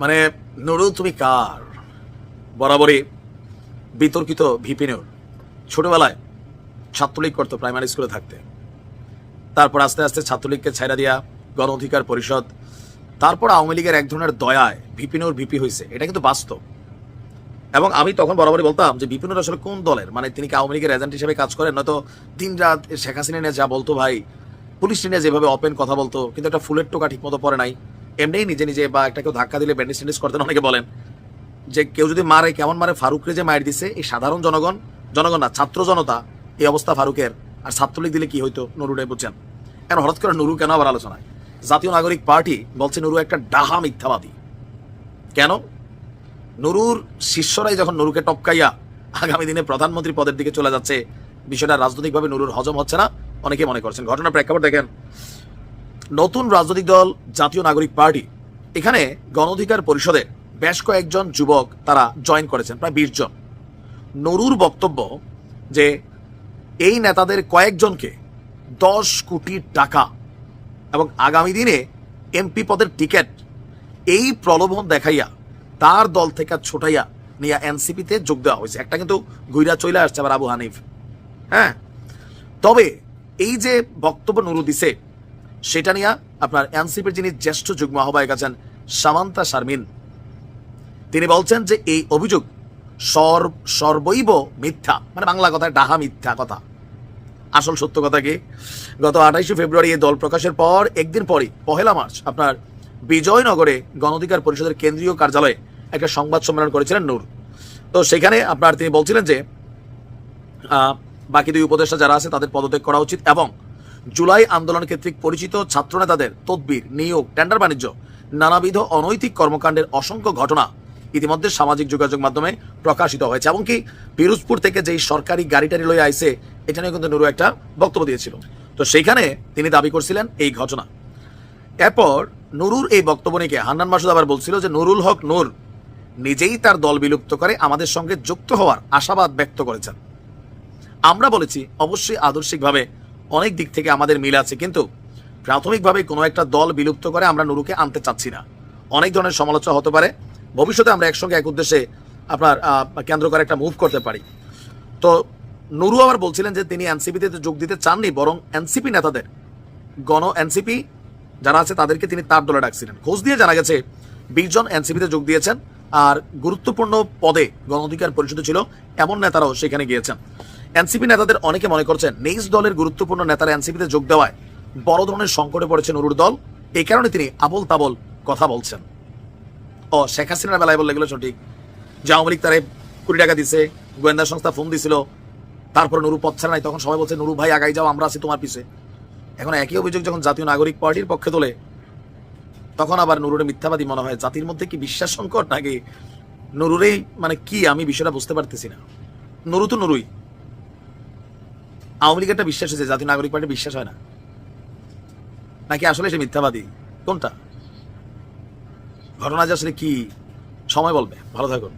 মানে নুরু, তুমি কার? বরাবরই বিতর্কিত ভিপি নুর। ছোটবেলায় ছাত্রলীগ করতো প্রাইমারি স্কুলে থাকতে। তারপর আস্তে আস্তে ছাত্রলীগকে ছাইরা দিয়া গণ অধিকার পরিষদ, তারপর আওয়ামী লীগের এক ধরনের দয়ায় ভিপিনুর ভিপি হয়েছে এটা কিন্তু বাস্তব। এবং আমি তখন বরাবরই বলতাম যে বিপিনুর আসলে কোন দলের? মানে তিনি কি আওয়ামী লীগের এজেন্ট হিসেবে কাজ করেন? নয়তো দিন রাত শেখ হাসিনা নিয়ে যা বলতো ভাই, পুলিশ নিয়ে যেভাবে ওপেন কথা বলতো, কিন্তু একটা ফুলের টোকা ঠিক মতো পড়ে নাই। এমনিই নিজে নিজে বা একটা কেউ ধাক্কা দিলে ব্যান্ডেজ ট্যান্ডেজ করতেন, অনেকে বলেন যে কেউ যদি মারে, কেমন মারে, ফারুকরে যে মায়ের দিছে, এই সাধারণ জনগণ জনগণ না, ছাত্র জনতা, এই অবস্থা ফারুকের। আর ছাত্রলীগ দিলে কি হইতো নুরুটাই বুঝছেন? কেন হঠাৎ করে নুরু কেন আবার আলোচনায়? জাতীয় নাগরিক পার্টি বলছে নুরু একটা ডাহা মিথ্যাবাদী। কেন? নুরুর শিষ্যরাই যখন নুরুকে টপকাইয়া আগামী দিনে প্রধানমন্ত্রী পদের দিকে চলে যাচ্ছে, বিষয়টা রাজনৈতিকভাবে নুরুর হজম হচ্ছে না অনেকে মনে করছেন। ঘটনার প্রেক্ষাপট দেখেন। নতুন রাজনৈতিক দল, জাতীয় নাগরিক পার্টি। এখানে গণ অধিকার পরিষদে বেশ কয়েকজন যুবক তারা জয়েন করেছেন, প্রায় বিশ জন। নুরুর বক্তব্য যে এই নেতাদের কয়েকজনকে দশ কোটি টাকা এবং আগামী দিনে এমপি পদের টিকিট এই প্রলোভন দেখাইয়া, তার দল থেকে ছোটাইয়া নিয়ে এনসিপিতে যোগ দেওয়া হয়েছে। একটা কিন্তু গুইরা চলে আসছে আবার আবু হানিফ। হ্যাঁ? তবে এই যে বক্তব্য নুরু দিছে সেটা নিয়ে আপনার এনসিপির যিনি জ্যেষ্ঠ যুগ্ম আহ্বায়ক আছেন সামান্তা শারমিন, তিনি বলছেন যে এই অভিযোগ সর্ব সর্বৈব মিথ্যা মানে বাংলা কথায় ডাহা মিথ্যা কথা। আসল সত্য কথা কি? গত আঠাইশে ফেব্রুয়ারি এই দল প্রকাশের পর, একদিন পরই, পহেলা মার্চ, আপনার বিজয়নগরে গণ অধিকার পরিষদের কেন্দ্রীয় কার্যালয়ে একটা সংবাদ সম্মেলন করেছিলেন নূর। তো সেখানে আপনার তিনি বলছিলেন যে বাকি দুই উপদেষ্টা যারা আছে তাদের পদত্যাগ করা উচিত এবং জুলাই আন্দোলন কর্তৃক পরিচিত ছাত্রনেতাদের তদবির, নিয়োগ, টেন্ডার বাণিজ্য, নানাবিধ অনৈতিক কর্মকাণ্ডের অসংখ্য ঘটনা ইতিমধ্যে সামাজিক যোগাযোগ মাধ্যমে প্রকাশিত হয়েছে। এমনকি পিরোজপুর থেকে যেই সরকারি গাড়ি টাড়ি লয়ে আইছে, এটা নিয়ে কিন্তু নুরু একটা বক্তব্য দিয়েছিল। তো সেইখানে তিনি দাবি করছিলেন এই ঘটনা। এরপর নুরুর এই বক্তব্য নিয়ে হান্নান মাসুদ আবার বলছিল যে, নুরুল হক নূর নিজেই তার দল বিলুপ্ত করে আমাদের সঙ্গে যুক্ত হওয়ার আশাবাদ ব্যক্ত করেছেন। আমরা বলেছি, অবশ্যই আদর্শিকভাবে অনেক দিক থেকে আমাদের মিল আছে, কিন্তু প্রাথমিকভাবে কোনো একটা দল বিলুপ্ত করে আমরা নুরুকে আনতে চাচ্ছি না। অনেক ধরনের সমালোচনা হতে পারে। ভবিষ্যতে আমরা একসঙ্গে এক উদ্দেশ্যে আপনার কেন্দ্র করে একটা মুভ করতে পারি। তো নুরু আবার বলছিলেন যে তিনি এনসিপিতে যোগ দিতে চাননি, বরং এনসিপি নেতাদের, গণ এনসিপি যারা আছে তাদেরকে তিনি তার দলে ডাকছিলেন। খোঁজ দিয়ে জানা গেছে, বিশ জন এনসিপিতে যোগ দিয়েছেন, আর গুরুত্বপূর্ণ পদে গণ অধিকার পরিষদে ছিল, এমন নেতারাও সেখানে গিয়েছেন। এনসিপি নেতাদের অনেকে মনে করছেন নিজ দলের গুরুত্বপূর্ণ নেতারা এনসিপিতে যোগ দেওয়ায় বড় ধরনের সংকটে পড়েছে নুরুর দল। এই কারণে তিনি আবল তাবল কথা বলছেন। ও শেখ হাসিনার বেলায় বললে এগুলো সঠিক। যে আওয়ামী লীগ তারে কুড়ি টাকা দিছে, গোয়েন্দা সংস্থা ফোন দিছিল, তারপর নুরু পথ ছাড়া নাই, তখন সবাই বলছে, নুরু ভাই, আগাই যাও, আমরা আছি তোমার পিছে। এখন একই অভিযোগ যখন জাতীয় নাগরিক পার্টির পক্ষে তোলে, তখন আবার নুরুরে মিথ্যাবাদী মনে হয়। জাতির মধ্যে কি বিশ্বাস সংকট, নাকি নুরুরেই মানে কি, আমি বিষয়টা বুঝতে পারতেছি না। নুরু তো নুরুই। আওয়ামী লীগ একটা বিশ্বাস হয়েছে, জাতীয় নাগরিক পার্টি বিশ্বাস হয় না। নাকি আসলে সে মিথ্যাবাদী? কোনটা? ঘটনা যে আসলে কি? সময় বলবে। ভালো থাকুন।